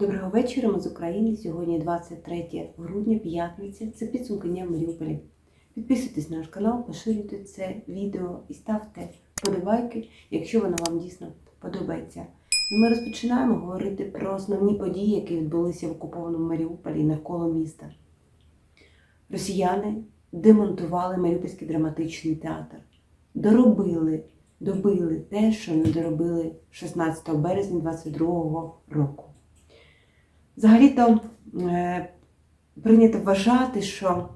Доброго вечора, ми з України. Сьогодні 23 грудня, п'ятниця. Це підсумки дня в Маріуполі. Підписуйтесь на наш канал, поширюйте це відео і ставте подобайки, якщо воно вам дійсно подобається. Ну, Ми розпочинаємо говорити про основні події, які відбулися в окупованому Маріуполі навколо міста. Росіяни демонтували Маріупольський драматичний театр, доробили, добили те, що не доробили 16 березня 22 року. Взагалі-то е, прийнято вважати, що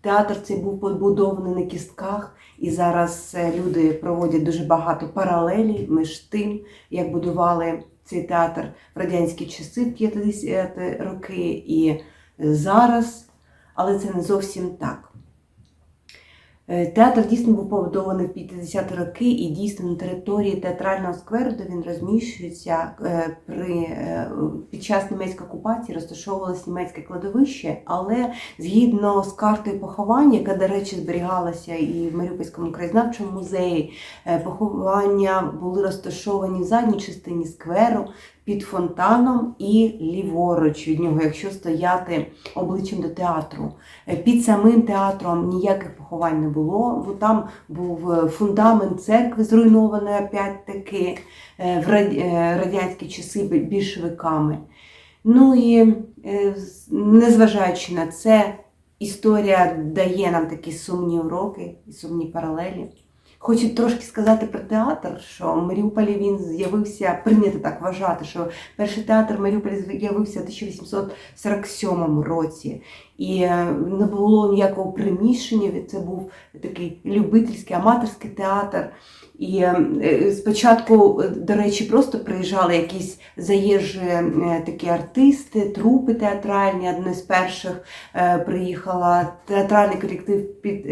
театр цей був побудований на кістках, і зараз е, люди проводять дуже багато паралелі між тим, як будували цей театр в радянські часи в 50 роки і зараз, але це не зовсім так. Е, Театр дійсно був побудований в 50-ті роки і дійсно на території театрального скверу, де він розміщується е, при, е, під час німецької окупації розташовувалось німецьке кладовище, але згідно з картою поховання, яка, до речі, зберігалася і в Маріупольському краєзнавчому музеї, поховання були розташовані в задній частині скверу під фонтаном і ліворуч від нього, якщо стояти обличчям до театру. Е, Під самим театром ніяких поховань не було, бо там був е, фундамент церкви, зруйнований опять-таки е, в радянські часи більшовиками. Ну і незважаючи на це, історія дає нам такі сумні уроки і сумні паралелі. Хочу трошки сказати про театр, що в Маріуполі він з'явився, прийнято так вважати, що перший театр в Маріуполі з'явився в 1847 році. І е, не було ніякого приміщення, це був такий любительський, аматорський театр. І е, спочатку, е, до речі, просто приїжджали якісь заїжджі такі артисти, трупи театральні. Одне з перших приїхала театральний колектив під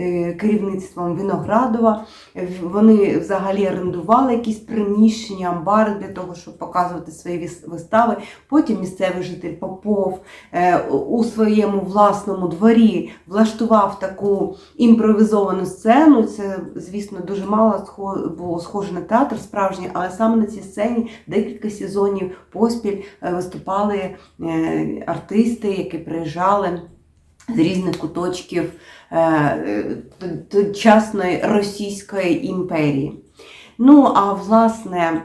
керівництвом Виноградова. Вони взагалі орендували якісь приміщення, амбари для того, щоб показувати свої вистави. Потім місцевий житель Попов у своєму власному дворі влаштував таку імпровізовану сцену. Це, звісно, дуже мало було схоже на театр справжній, але саме на цій сцені декілька сезонів поспіль е, виступали е, артисти, які приїжджали з різних куточків е, т- тогочасної Російської імперії. Ну, а власне,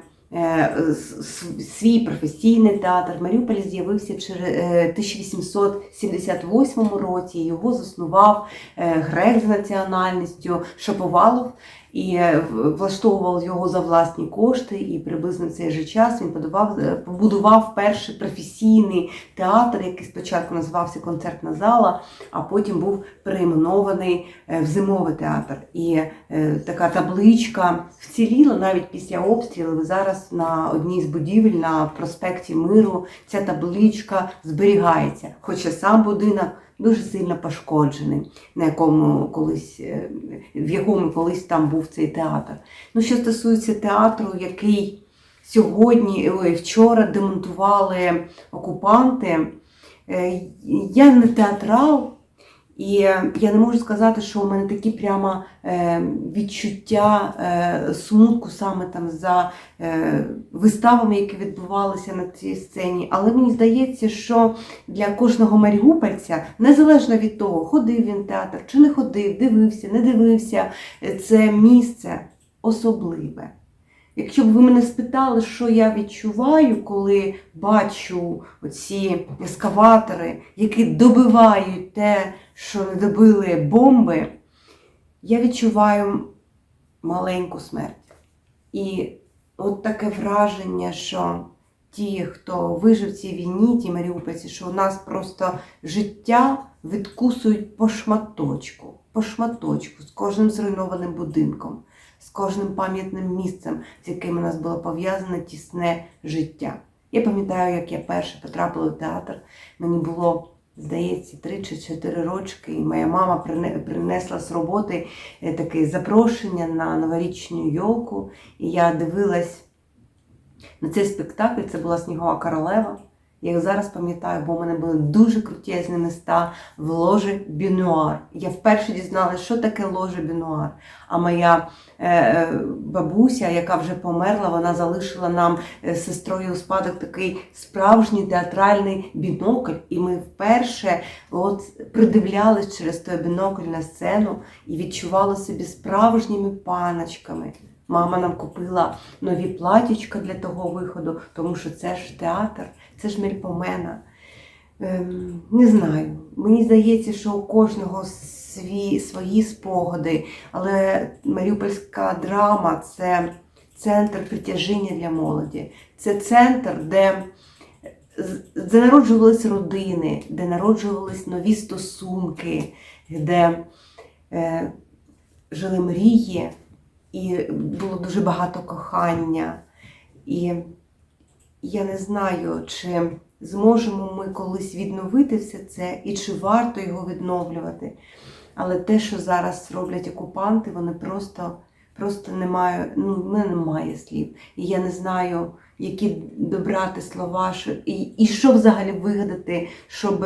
свій професійний театр в Маріуполі з'явився в е, 1878 році. Його заснував е, грек з національністю Шаповалов і влаштовував його за власні кошти. І приблизно цей же час він подавав, е, побудував перший професійний театр, який спочатку називався Концертна зала, а потім був перейменований е, в зимовий театр. І е, така табличка вціліла навіть після обстрілів. Зараз на одній з будівель на проспекті Миру ця табличка зберігається, хоча сам будинок дуже сильно пошкоджений, на якому колись, в якому колись там був цей театр. Ну, що стосується театру, який сьогодні, ой, вчора демонтували окупанти, е, я не театрал. І е, я не можу сказати, що у мене такі прямо е, відчуття е, смутку саме там за виставами, які відбувалися на цій сцені. Але мені здається, що для кожного маріупольця, незалежно від того, ходив він в театр чи не ходив, дивився, не дивився, це місце особливе. Якщо б ви мене спитали, що я відчуваю, коли бачу оці ескаватори, які добивають те, що добили бомби, я відчуваю маленьку смерть. І от таке враження, що ті, хто вижив в цій війні, ті маріупольці, що у нас просто життя відкусують по шматочку, по шматочку, з кожним зруйнованим будинком, кожним пам'ятним місцем, з яким у нас було пов'язане тісне життя. Я пам'ятаю, як я перше потрапила в театр. Мені було, здається, 3 чи 4 рочки, і моя мама прине- принесла з роботи е, таке запрошення на новорічну йолку. І я дивилась на цей спектакль. Це була Снігова королева. Я зараз пам'ятаю, бо у мене були дуже крутезні міста в ложі Бінуар. Я вперше дізналася, що таке ложа Бінуар. А моя е, е, бабуся, яка вже померла, вона залишила нам е, з сестрою у спадок такий справжній театральний бінокль. І ми вперше от придивлялись через той бінокль на сцену і відчували себе справжніми паночками. Мама нам купила нові платічка для того виходу, тому що це ж театр, це ж Мельпомена. Ем, не знаю. Мені здається, що у кожного свій, свої спогади, але Маріупольська драма це центр притяжіння для молоді. Це центр, де, де народжувались родини, де народжувались нові стосунки, де е, жили мрії, і було дуже багато кохання. І я не знаю, чи зможемо ми колись відновити все це і чи варто його відновлювати. Але те, що зараз роблять окупанти, вони просто, просто мають, ну, в мене немає слів. І я не знаю, які добрати слова, що, і, і що взагалі вигадати, щоб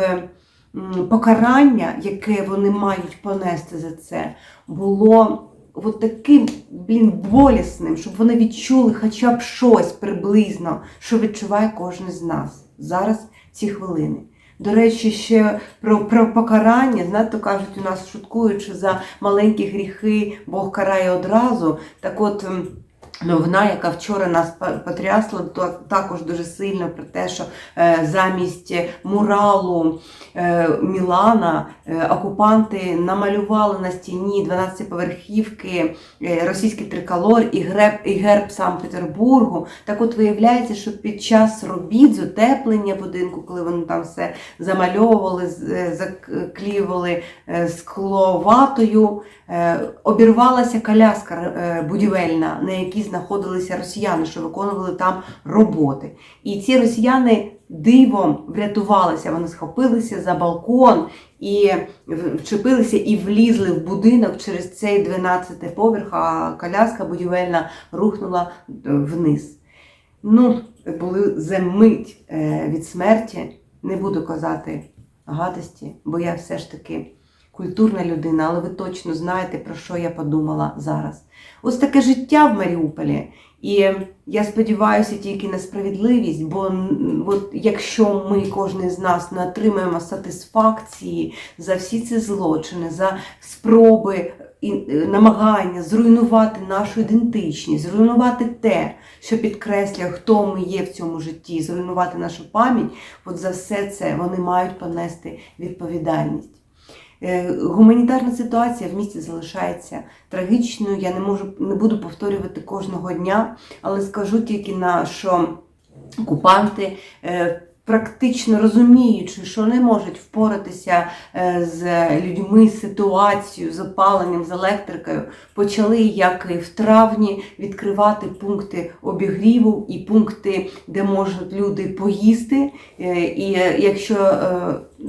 покарання, яке вони мають понести за це, було от таким, блін, болісним, щоб вони відчули хоча б щось приблизно, що відчуває кожен з нас зараз ці хвилини. До речі, ще про, про покарання, знаєте, кажуть, у нас шуткуючи за маленькі гріхи, Бог карає одразу. Так от. Новина, яка вчора нас потрясла, то також дуже сильно про те, що е, замість муралу е, Мілана е, окупанти намалювали на стіні 12-поверхівки е, російський триколор і герб, і герб Санкт-Петербургу. Так от виявляється, що під час робіт з утеплення будинку, коли вони там все замальовували, з- е, заклеювали е, скло ватою, е, обірвалася коляска будівельна, на якій знаходилися росіяни, що виконували там роботи. І ці росіяни дивом врятувалися, вони схопилися за балкон і вчепилися і влізли в будинок через цей 12 поверх, а коляска будівельна рухнула е, вниз. Ну, були за мить е, від смерті. Не буду казати гадості, бо я все ж таки культурна людина, але ви точно знаєте, про що я подумала зараз. Ось таке життя в Маріуполі. І я сподіваюся тільки на справедливість, бо от якщо ми, кожен з нас, не отримаємо сатисфакції за всі ці злочини, за спроби і е, намагання зруйнувати нашу ідентичність, зруйнувати те, що підкреслює, хто ми є в цьому житті, зруйнувати нашу пам'ять, от за все це вони мають понести відповідальність. Е, Гуманітарна ситуація в місті залишається трагічною. Я не можу не буду повторювати кожного дня, але скажу тільки на що окупанти. е, Практично розуміючи, що не можуть впоратися е, з людьми, ситуацією, з опаленням, з електрикою, почали, як і в травні, відкривати пункти обігріву і пункти, де можуть люди поїсти. І якщо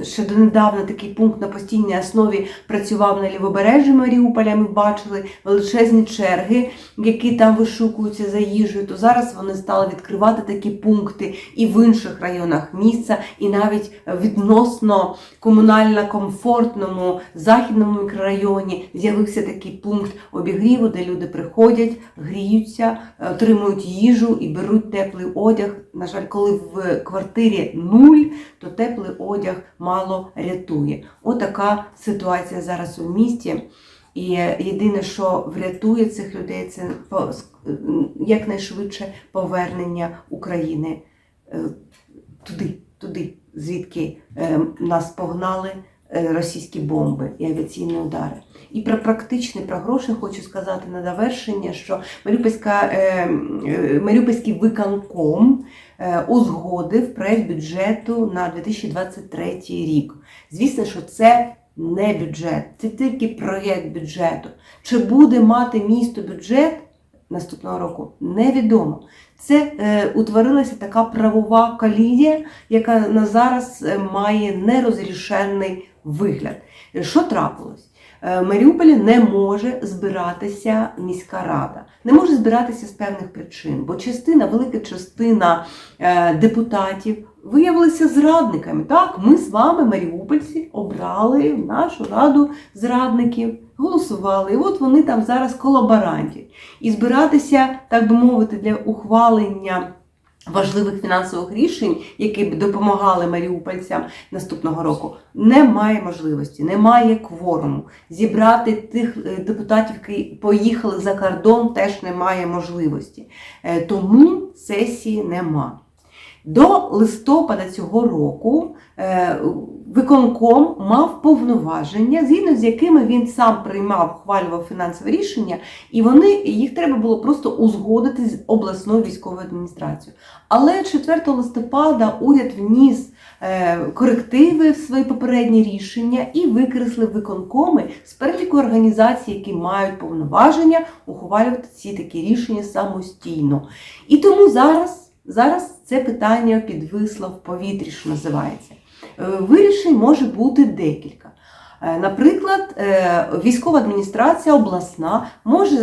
ще донедавна такий пункт на постійній основі працював на лівобережжі Маріуполя, ми бачили величезні черги, які там вишукуються за їжею, то зараз вони стали відкривати такі пункти і в інших районах міста, і навіть відносно комунально комфортному західному мікрорайоні з'явився такий пункт обігріву, де люди приходять, гріються, е, отримують їжу і беруть теплий одяг. На жаль, коли в квартирі нуль, то теплий одяг мало рятує. Отака ситуація зараз у місті. І єдине, що врятує цих людей, це якнайшвидше повернення України е, туди, туди, звідки е, нас погнали російські бомби і авіаційні удари. І про практичне, про гроші хочу сказати на завершення, що Маріупольська, е, е, Маріупольський виконком е, узгодив проект бюджету на 2023 рік. Звісно, що це не бюджет, це тільки проєкт бюджету. Чи буде мати місто бюджет наступного року? Невідомо. Це е, утворилася така правова колізія, яка на зараз е, має нерозрішений вигляд. Що трапилось? Е, В Маріуполі не може збиратися міська рада, не може збиратися з певних причин, бо частина, велика частина е, депутатів виявилися зрадниками. Так, ми з вами, маріупольці, обрали нашу раду зрадників, голосували. І от вони там зараз колаборанті. І збиратися, так би мовити, для ухвалення важливих фінансових рішень, які б допомагали маріупольцям наступного року, немає можливості, немає кворуму. Зібрати тих е, депутатів, які поїхали за кордон, теж немає можливості. Е, Тому сесії нема. До листопада цього року е, виконком мав повноваження, згідно з якими він сам приймав, ухвалював фінансове рішення, і вони їх треба було просто узгодити з обласною військовою адміністрацією. Але 4 листопада уряд вніс е, корективи в свої попередні рішення і викреслив виконкоми з переліку організацій, які мають повноваження ухвалювати ці такі рішення самостійно. І тому зараз. Зараз це питання підвисло в повітрі, що називається. Е, Вирішень може бути декілька. Е, Наприклад, е, військова адміністрація обласна може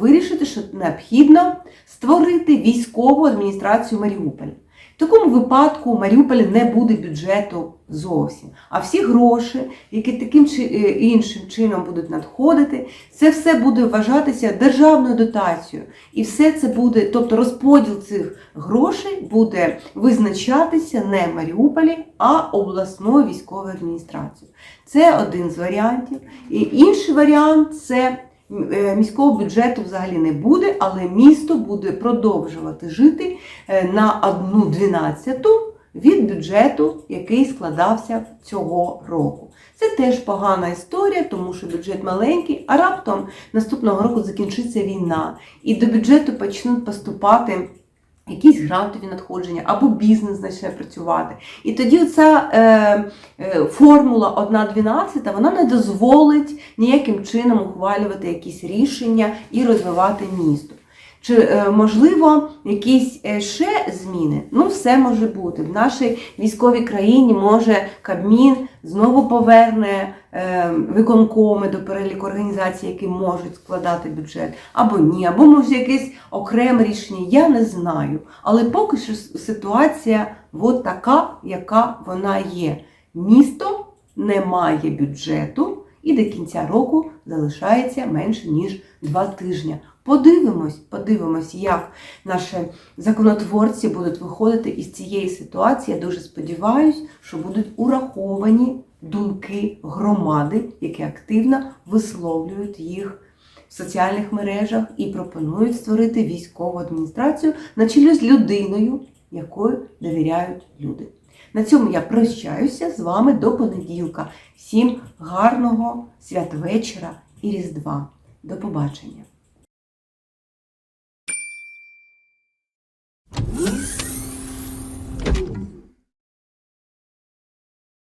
вирішити, що необхідно створити військову адміністрацію Маріуполя. В такому випадку у Маріуполі не буде бюджету зовсім. А всі гроші, які таким чи е, іншим чином будуть надходити, це все буде вважатися державною дотацією. І все це буде, тобто розподіл цих грошей буде визначатися не Маріуполі, а обласною військовою адміністрацією. Це один з варіантів. І інший варіант це міського бюджету взагалі не буде, але місто буде продовжувати жити е, на одну дванадцяту від бюджету, який складався цього року. Це теж погана історія, тому що бюджет маленький, а раптом наступного року закінчиться війна, і до бюджету почнуть поступати. Якісь грантові надходження або бізнес почне працювати. І тоді ця е, е, формула 1.12 вона не дозволить ніяким чином ухвалювати якісь рішення і розвивати місто. Чи е, можливо якісь е, ще зміни? Ну, все може бути. В нашій військовій країні може Кабмін знову поверне е, виконкоми до переліку організацій, які можуть складати бюджет, або ні, або може якесь окреме рішення. Я не знаю. Але поки що ситуація от така, яка вона є. Місто не має бюджету, і до кінця року залишається менше ніж два тижні. Подивимось, подивимось, як наші законотворці будуть виходити із цієї ситуації. Я дуже сподіваюся, що будуть ураховані думки громади, які активно висловлюють їх в соціальних мережах і пропонують створити військову адміністрацію на чолі з людиною, якою довіряють люди. На цьому я прощаюся з вами до понеділка. Всім гарного святвечора і Різдва. До побачення!